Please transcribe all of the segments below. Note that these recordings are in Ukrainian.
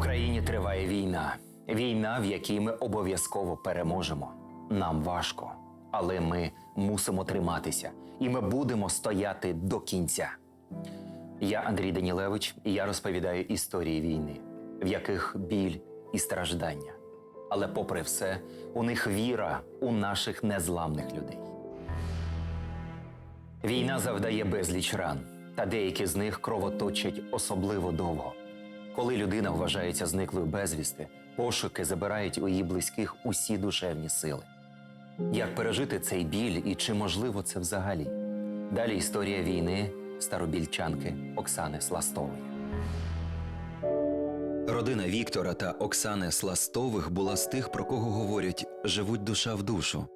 Україні триває війна. Війна, в якій ми обов'язково переможемо. Нам важко, але ми мусимо триматися, і ми будемо стояти до кінця. Я Андрій Данілевич, і я розповідаю історії війни, в яких біль і страждання. Але, попри все, у них віра у наших незламних людей. Війна завдає безліч ран, та деякі з них кровоточать особливо довго. Коли людина вважається зниклою безвісти, пошуки забирають у її близьких усі душевні сили. Як пережити цей біль і чи можливо це взагалі? Далі історія війни старобільчанки Оксани Сластової. Родина Віктора та Оксани Сластових була з тих, про кого говорять живуть душа в душу.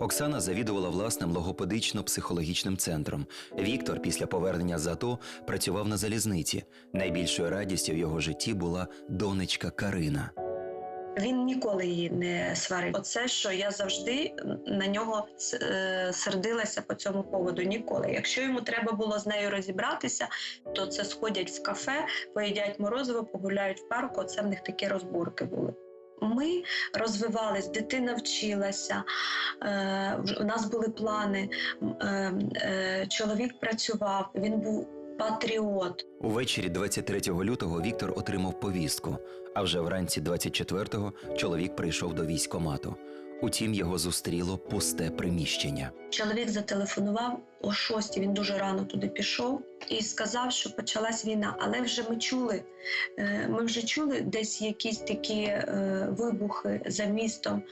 Оксана завідувала власним логопедично-психологічним центром. Віктор після повернення з АТО працював на залізниці. Найбільшою радістю в його житті була донечка Карина. Він ніколи її не сварив. Оце що я завжди на нього е, сердилася по цьому поводу. Ніколи. Якщо йому треба було з нею розібратися, то це сходять в кафе, поїдять морозиво, погуляють в парку. Оце в них такі розборки були. Ми розвивались, дитина вчилася, е, у нас були плани. е, е, Чоловік працював, він був патріот. Увечері 23 лютого Віктор отримав повістку, а вже вранці 24-го чоловік прийшов до військкомату. Утім, його зустріло пусте приміщення. Чоловік зателефонував о 6, він дуже рано туди пішов і сказав, що почалась війна. Але вже ми чули, е, ми вже чули десь якісь такі е, вибухи за містом.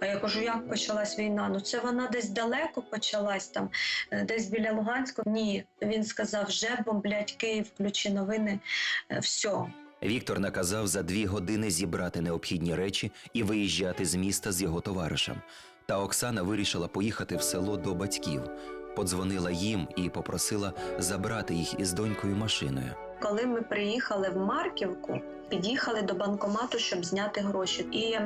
А я кажу, як почалась війна? Ну це вона десь далеко почалась, там е, десь біля Луганська. Ні, він сказав, вже бомблять Київ, включи новини, все. Віктор наказав за дві години зібрати необхідні речі і виїжджати з міста з його товаришем. Та Оксана вирішила поїхати в село до батьків. Подзвонила їм і попросила забрати їх із донькою машиною. Коли ми приїхали в Марківку, під'їхали до банкомату, щоб зняти гроші. І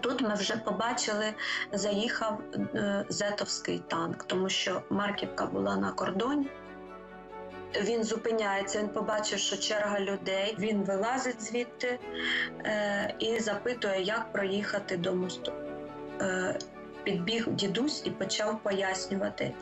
тут ми вже побачили, заїхав е, зетовський танк, тому що Марківка була на кордоні. Він зупиняється, він побачив, що черга людей. Він вилазить звідти е, і запитує, як проїхати до мосту. Е, підбіг дідусь і почав пояснювати.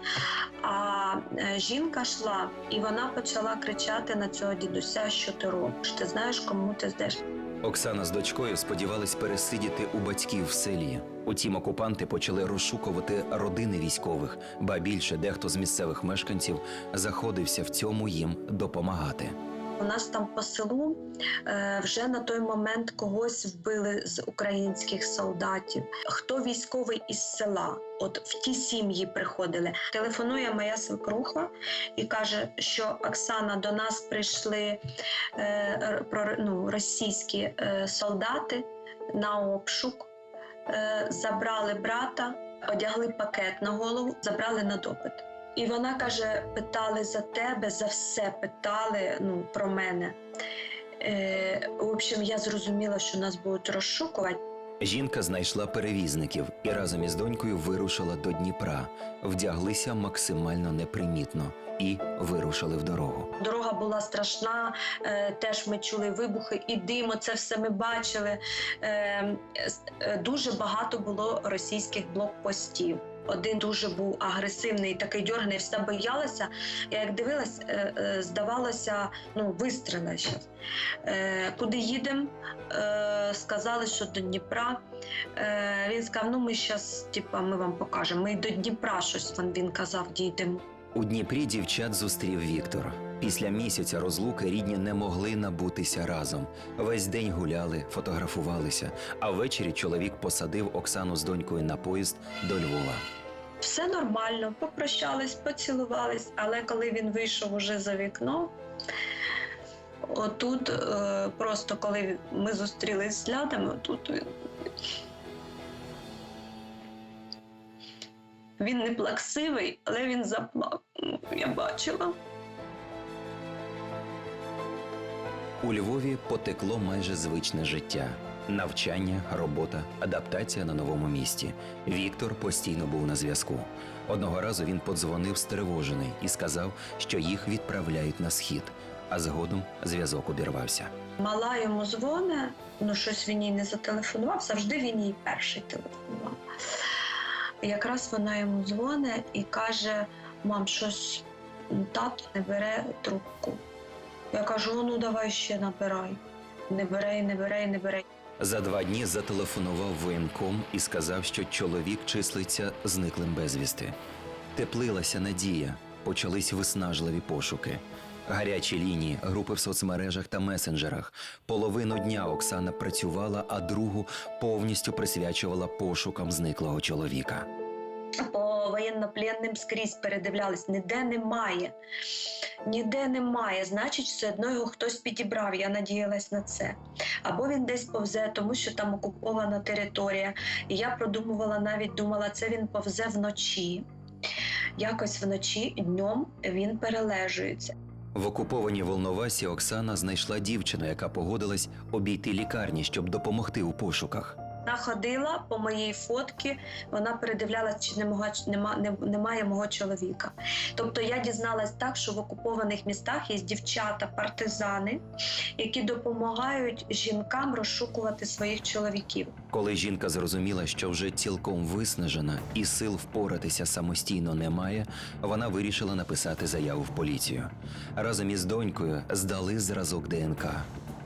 А е, жінка йшла, і вона почала кричати на цього дідуся, що ти робиш. Ти знаєш, кому ти здеш. Оксана з дочкою сподівались пересидіти у батьків в селі. Утім, окупанти почали розшукувати родини військових, ба більше дехто з місцевих мешканців заходився в цьому їм допомагати. У нас там по селу е, вже на той момент когось вбили з українських солдатів. Хто військовий із села? От в ті сім'ї приходили. Телефонує моя свекруха і каже, що Оксана до нас прийшли е, ну, російські е, солдати на обшук, е, забрали брата, одягли пакет на голову, забрали на допит. І вона каже: питали за тебе, за все питали ну, про мене. Е, в общем, я зрозуміла, що нас будуть розшукувати. Жінка знайшла перевізників і разом із донькою вирушила до Дніпра, вдяглися максимально непримітно і вирушили в дорогу. Дорога була страшна, е, теж ми чули вибухи і дим, це все ми бачили. Е, е, дуже багато було російських блокпостів. Один дуже був агресивний, такий дьорганий, все боялася. Я як дивилась, е, е, здавалося, ну, вистріли зараз. Е, куди їдемо? Сказали, що до Дніпра. Він сказав: ну ми зараз, типа, ми вам покажемо. Ми до Дніпра щось він казав, дійдемо. У Дніпрі дівчат зустрів Віктор. Після місяця розлуки рідні не могли набутися разом. Весь день гуляли, фотографувалися, а ввечері чоловік посадив Оксану з донькою на поїзд до Львова. Все нормально, попрощались, поцілувались, але коли він вийшов уже за вікно, отут е, просто коли ми зустрілись взглядами, отут він. Він не плаксивий, але він заплакав. Я бачила. У Львові потекло майже звичне життя: навчання, робота, адаптація на новому місці. Віктор постійно був на зв'язку. Одного разу він подзвонив стривожений і сказав, що їх відправляють на схід. а згодом зв'язок обірвався. Мала йому дзвоне, ну щось він їй не зателефонував, завжди він їй перший телефонував. Якраз вона йому дзвоне і каже: мам, щось тато не бере трубку. Я кажу: ну давай ще набирай. Не бере, не бере, не бере. За два дні зателефонував воєнком і сказав, що чоловік числиться зниклим безвісти. Теплилася надія, почались виснажливі пошуки. Гарячі лінії, групи в соцмережах та месенджерах. Половину дня Оксана працювала, а другу повністю присвячувала пошукам зниклого чоловіка. По воєннопленним скрізь передивлялись, ніде немає. Ніде немає. Значить, все одно його хтось підібрав. Я надіялась на це. Або він десь повзе, тому що там окупована територія. І я продумувала навіть думала, це він повзе вночі. Якось вночі, днем він перележується. В окупованій Волновасі Оксана знайшла дівчину, яка погодилась обійти лікарні, щоб допомогти у пошуках. Вона ходила по моїй фотці, вона передивлялась, чи нема, нема, не- немає мого чоловіка. Тобто я дізналась так, що в окупованих містах є дівчата, партизани, які допомагають жінкам розшукувати своїх чоловіків. Коли жінка зрозуміла, що вже цілком виснажена і сил впоратися самостійно немає, вона вирішила написати заяву в поліцію. Разом із донькою здали зразок ДНК,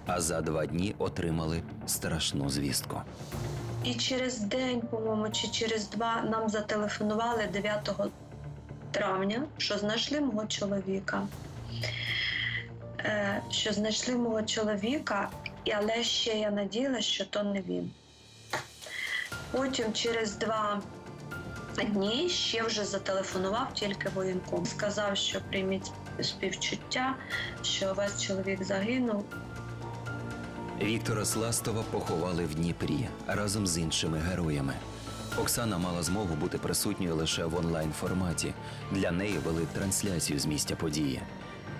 а за два дні отримали страшну звістку. І через день, по-моєму, чи через два нам зателефонували 9 травня, що знайшли мого чоловіка. Е, що знайшли мого чоловіка, але ще я надіялася, що то не він. Потім через два дні ще вже зателефонував тільки воєнком. Сказав, що прийміть співчуття, що у вас чоловік загинув, Віктора Сластова поховали в Дніпрі разом з іншими героями. Оксана мала змогу бути присутньою лише в онлайн форматі. Для неї вели трансляцію з місця події.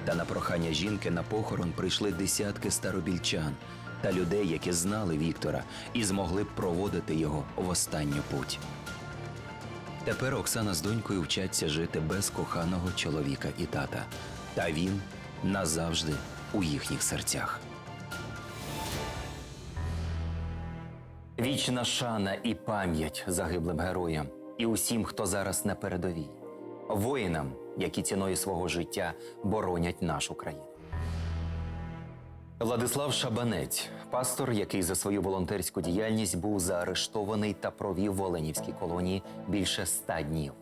Та на прохання жінки на похорон прийшли десятки старобільчан та людей, які знали Віктора і змогли б проводити його в останню путь. Тепер Оксана з донькою вчаться жити без коханого чоловіка і тата. Та він назавжди у їхніх серцях. Вічна шана і пам'ять загиблим героям і усім, хто зараз на передовій, воїнам, які ціною свого життя боронять нашу країну. Владислав Шабанець, пастор, який за свою волонтерську діяльність був заарештований та провів в Оленівській колонії більше ста днів.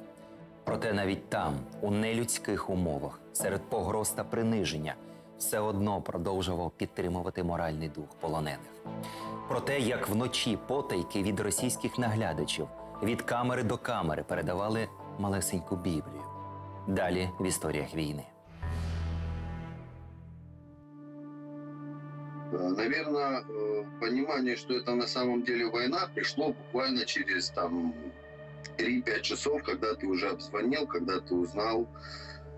Проте навіть там, у нелюдських умовах, серед погроз та приниження, все одно продовжував підтримувати моральний дух полонених. Про те, як вночі потайки від російських наглядачів від камери до камери передавали малесеньку Біблію. Далі в історіях війни. Наверное, понимание, что это на самом деле война, пришло буквально через там 3-5 часов, когда ты уже обзвонил, когда ты узнал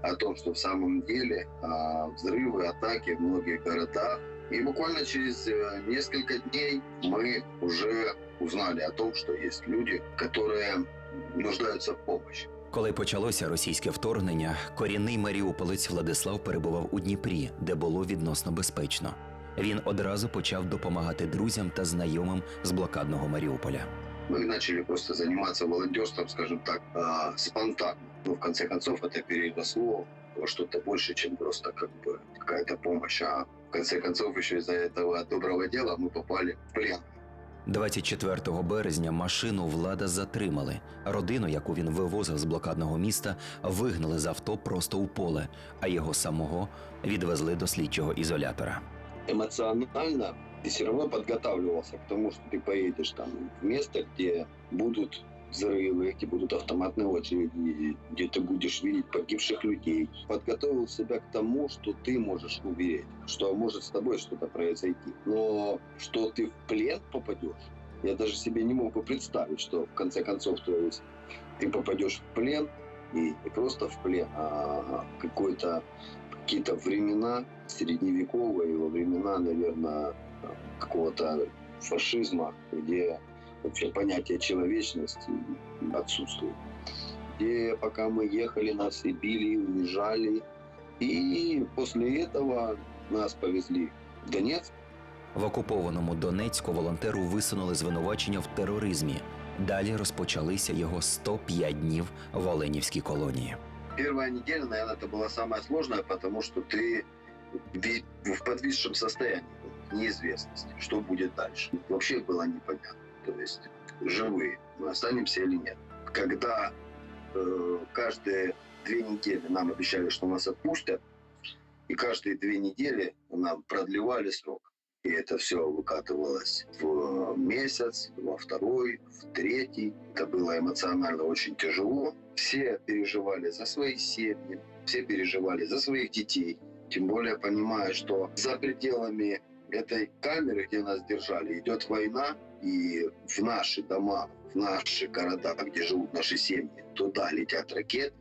о том, что в самом деле а, взрывы, атаки в многих городах. И буквально через э, несколько дней мы уже узнали о том, что есть люди, которые нуждаются в помощи. Коли почалося російське вторгнення, корінний маріуполець Владислав перебував у Дніпрі, де було відносно безпечно. Він одразу почав допомагати друзям та знайомим з блокадного Маріуполя. Мы начали просто заниматься волонтерством, скажем так, а, спонтанно. Но в конце концов это переросло во что-то больше, чем просто как бы какая-то помощь. А в конце концов еще из-за этого доброго дела мы попали в плен. 24 березня машину влада затримали. Родину, яку він вивозив з блокадного міста, вигнали з авто просто у поле, а його самого відвезли до слідчого ізолятора. Эмоционально ты все равно подготавливался к тому, что ты поедешь там в место, где будут взрывы, где будут автоматные очереди, где ты будешь видеть погибших людей. Подготовил себя к тому, что ты можешь умереть, что может с тобой что-то произойти. Но что ты в плен попадешь, я даже себе не мог бы представить, что в конце концов, то есть ты попадешь в плен, и не просто в плен, а какой-то какие-то времена средневековые, во времена, наверное, какого-то фашизма, где вообще понятие человечности отсутствует. Где пока мы ехали, нас и били, и унижали. И после этого нас повезли в Донецк. В окупованому Донецьку волонтеру висунули звинувачення в тероризмі. Далі розпочалися його 105 днів в Оленівській колонії. Первая неделя, наверное, это была самая сложная, потому что ты ви- в подвисшем состоянии, был, Неизвестности, что будет дальше. Вообще было непонятно. То есть живые, мы останемся или нет. Когда э, каждые две недели нам обещали, что нас отпустят, и каждые две недели нам продлевали срок. И это все выкатывалось в месяц, во второй, в третий. Это было эмоционально очень тяжело. Все переживали за свои семьи, все переживали за своих детей. Тем более понимая, что за пределами этой камеры, где нас держали, идет война, и в наши дома, в наши города, где живут наши семьи, туда летят ракеты,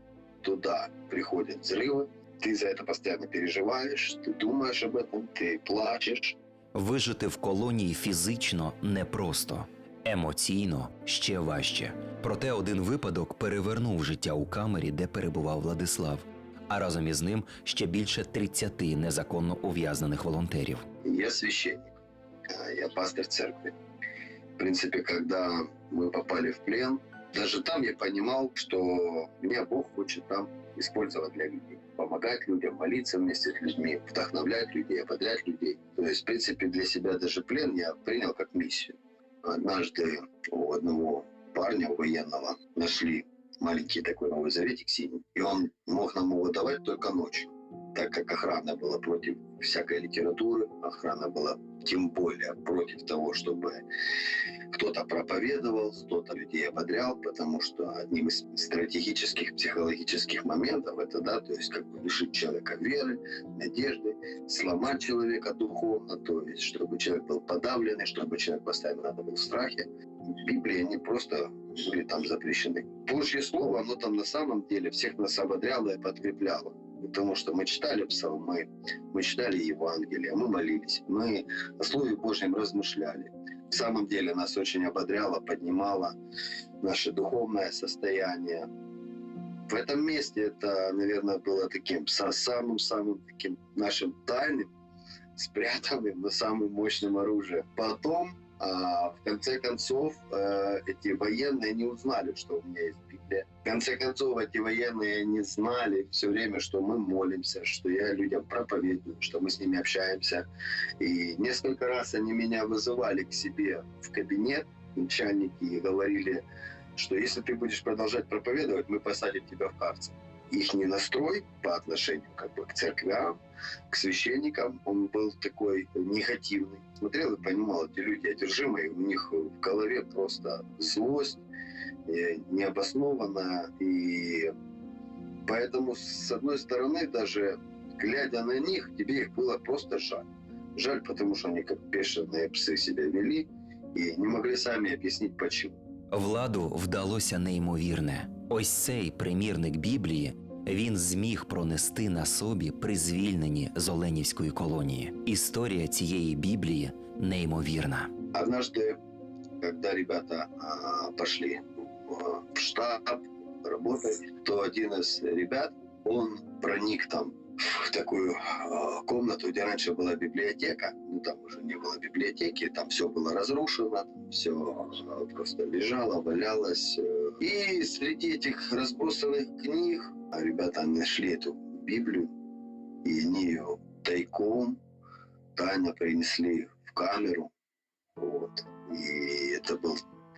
туда приходят взрывы. Ты за это постоянно переживаешь, ты думаешь об этом, ты плачешь. Вижити в колонії фізично непросто, емоційно ще важче. Проте один випадок перевернув життя у камері, де перебував Владислав, а разом із ним ще більше 30 незаконно ув'язнених волонтерів. Я священник, я пастор церкви. В принципе, когда мы попали в плен, даже там я понимал, что меня Бог хочет там использовать для людей. Помогать людям, молиться вместе с людьми, вдохновлять людей, ободрять людей. То есть, в принципе, для себя даже плен я принял как миссию. Однажды у одного парня военного нашли маленький такой новый заветик синий, и он мог нам его давать только ночью так как охрана была против всякой литературы, охрана была тем более против того, чтобы кто-то проповедовал, кто-то людей ободрял, потому что одним из стратегических психологических моментов это, да, то есть как бы лишить человека веры, надежды, сломать человека духовно, то есть чтобы человек был подавленный, чтобы человек постоянно был в страхе. В Библии они просто были там запрещены. Божье слово, оно там на самом деле всех нас ободряло и подкрепляло. Потому что мы читали псалмы, мы читали Евангелие, мы молились, мы о Слове Божьем размышляли. В самом деле нас очень ободряло, поднимало наше духовное состояние. В этом месте это, наверное, было таким самым-самым таким нашим тайным, спрятанным, но самым мощным оружием. Потом, а, в конце концов, э, эти военные не узнали, что у меня есть Библия. В конце концов, эти военные не знали все время, что мы молимся, что я людям проповедую, что мы с ними общаемся. И несколько раз они меня вызывали к себе в кабинет, начальники, и говорили, что если ты будешь продолжать проповедовать, мы посадим тебя в карцер. Их настрой по отношению как бы, к церквям, к священникам, он был такой негативный. Смотрел и понимал, эти люди одержимые, у них в голове просто злость, э, необоснованная. И поэтому, с одной стороны, даже глядя на них, тебе их было просто жаль. Жаль, потому что они как бешеные псы себя вели и не могли сами объяснить, почему. Владу вдалося неймовірне. Ось цей примірник Біблії він зміг пронести на собі при звільненні з Оленівської колонії. Історія цієї Біблії неймовірна. Однажды, когда ребята а, пошли в штаб работать, то один из ребят, он проник там в такую а, комнату, где раньше была библиотека. Ну, там уже не было библиотеки, там все было разрушено, все просто лежало, валялось. э. И среди этих разбросанных книг а ребята нашли эту Библию, и они ее тайком, тайно принесли в камеру. Вот. И это был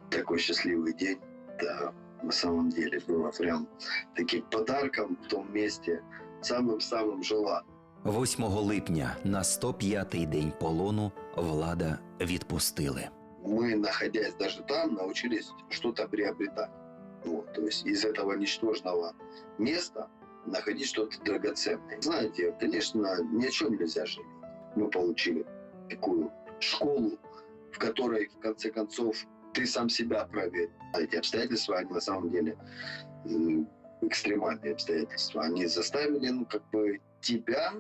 такой счастливый день. Да, на самом деле было прям таким подарком в том месте, самым-самым желанным. 8 липня на 105-й день полону влада відпустили. Мы, находясь даже там, научились что-то приобретать. Вот, то есть из этого ничтожного места находить что-то драгоценное. Знаете, конечно, ни о чем нельзя жалеть. Мы получили такую школу, в которой, в конце концов, ты сам себя проверил. А Эти обстоятельства, они на самом деле м, экстремальные обстоятельства. Они заставили, ну, как бы, тебя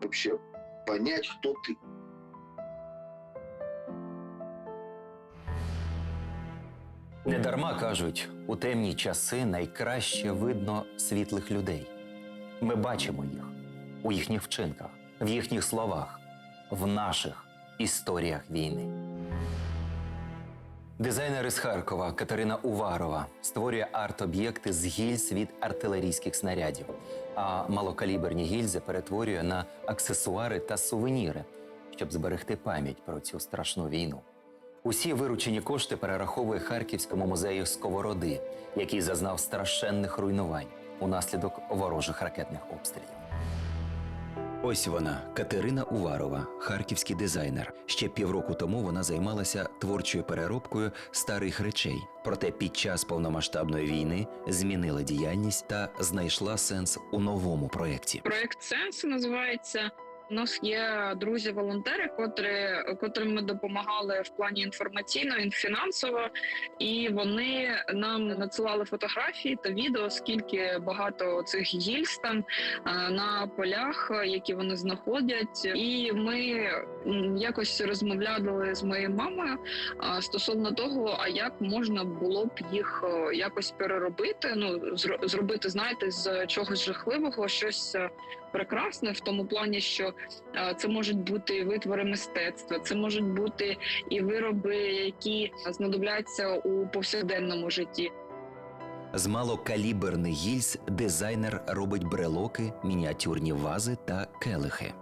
вообще понять, кто ты. Недарма кажуть, у темні часи найкраще видно світлих людей. Ми бачимо їх у їхніх вчинках, в їхніх словах, в наших історіях війни. Дизайнер із Харкова Катерина Уварова створює арт-об'єкти з гільз від артилерійських снарядів, а малокаліберні гільзи перетворює на аксесуари та сувеніри, щоб зберегти пам'ять про цю страшну війну. Усі виручені кошти перераховує Харківському музею Сковороди, який зазнав страшенних руйнувань унаслідок ворожих ракетних обстрілів. Ось вона, Катерина Уварова, харківський дизайнер. Ще півроку тому вона займалася творчою переробкою старих речей. Проте під час повномасштабної війни змінила діяльність та знайшла сенс у новому проєкті. Проект сенсу називається. У нас є друзі-волонтери, котрі котрим ми допомагали в плані інформаційно і фінансово, і вони нам надсилали фотографії та відео, скільки багато цих гільз там е, на полях, е, які вони знаходять. І ми якось розмовляли з моєю мамою стосовно того, а як можна було б їх е, якось переробити. Ну зро- зробити, знаєте, з чогось жахливого щось прекрасне в тому плані, що е, це можуть бути витвори мистецтва, це можуть бути і вироби, які знадобляться у повсякденному житті. З малокаліберних гільз дизайнер робить брелоки, мініатюрні вази та келихи.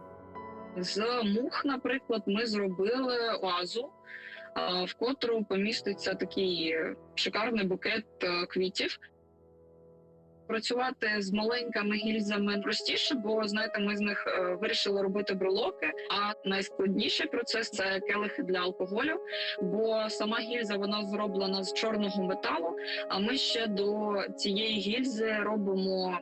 З мух, наприклад, ми зробили вазу, е, в котру поміститься такий шикарний букет е, квітів. Працювати з маленькими гільзами простіше, бо знаєте, ми з них е, вирішили робити брелоки. А найскладніший процес це келихи для алкоголю. Бо сама гільза вона зроблена з чорного металу. А ми ще до цієї гільзи робимо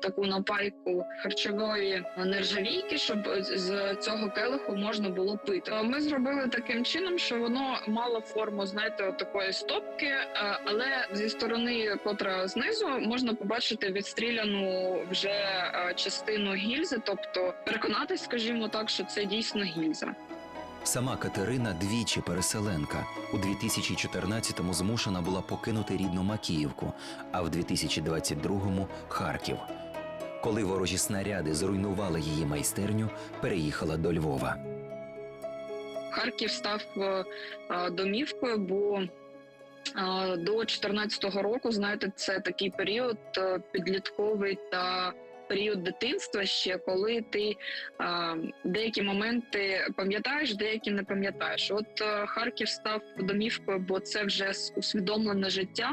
таку напайку харчової нержавійки, щоб з- цього келиху можна було пити. Ми зробили таким чином, що воно мало форму, знаєте, такої стопки, е, але зі сторони, котра знизу, можна побачити відстріляну вже е, частину гільзи, тобто переконатись, скажімо так, що це дійсно гільза. Сама Катерина двічі переселенка. У 2014-му змушена була покинути рідну Макіївку, а в 2022-му – Харків. Коли ворожі снаряди зруйнували її майстерню, переїхала до Львова. Харків став е, е, домівкою, бо е, до 2014 року, знаєте, це такий період підлітковий та період дитинства ще, коли ти е, деякі моменти пам'ятаєш, деякі не пам'ятаєш. От е, Харків став домівкою, бо це вже усвідомлене життя,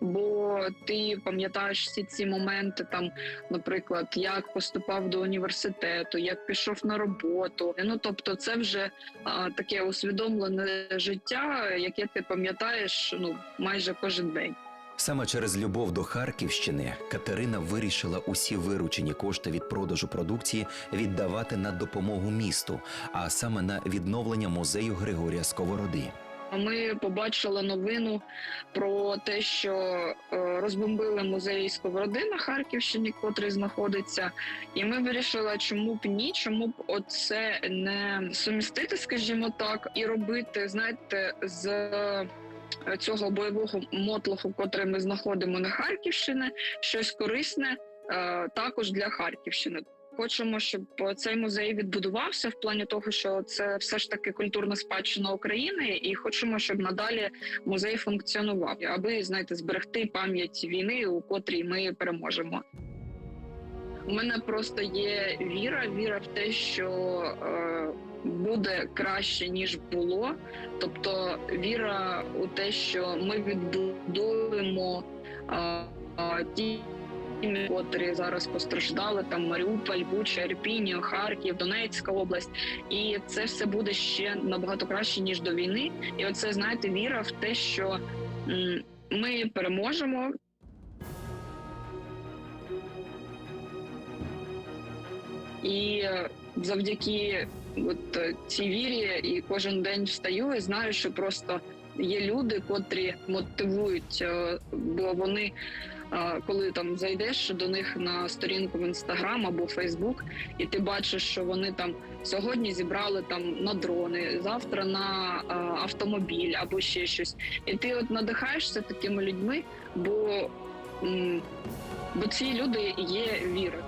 бо ти пам'ятаєш всі ці моменти, там, наприклад, як поступав до університету, як пішов на роботу. Ну тобто, це вже а, таке усвідомлене життя, яке ти пам'ятаєш ну майже кожен день. Саме через любов до Харківщини Катерина вирішила усі виручені кошти від продажу продукції віддавати на допомогу місту, а саме на відновлення музею Григорія Сковороди. Ми побачили новину про те, що е, розбомбили музей Сковороди на Харківщині, котрий знаходиться, і ми вирішили, чому б ні, чому б оце не сумістити, скажімо так, і робити, знаєте, з цього бойового мотлоху, котрий ми знаходимо на Харківщині, щось корисне е, також для Харківщини. Хочемо, щоб цей музей відбудувався в плані того, що це все ж таки культурна спадщина України, і хочемо, щоб надалі музей функціонував, аби знаєте, зберегти пам'ять війни, у котрій ми переможемо. У мене просто є віра, віра в те, що е, буде краще ніж було. Тобто віра у те, що ми відбудуємо е, е, ті котрі зараз постраждали, там Маріуполь, Буча, Ірпінь, Харків, Донецька область, і це все буде ще набагато краще ніж до війни. І оце знаєте, віра в те, що м, ми переможемо. І е, завдяки от е, цій вірі, і кожен день встаю і знаю, що просто є люди, котрі мотивують, е, бо вони. е, Коли там зайдеш до них на сторінку в інстаграм або Фейсбук, і ти бачиш, що вони там сьогодні зібрали там на дрони, завтра на е, автомобіль або ще щось, і ти от надихаєшся такими людьми, бо, бо ці люди є віра.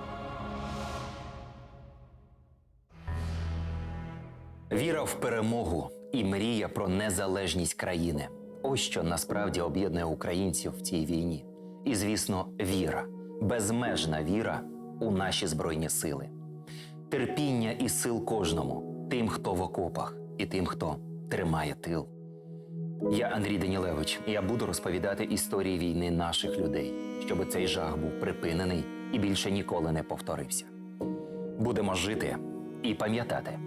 Віра в перемогу і мрія про незалежність країни. Ось що насправді об'єднує українців в цій війні. І, звісно, віра, безмежна віра у наші збройні сили. Терпіння і сил кожному, тим, хто в окопах, і тим, хто тримає тил. Я Андрій Данілевич. Я буду розповідати історії війни наших людей, щоб цей жах був припинений і більше ніколи не повторився. Будемо жити і пам'ятати,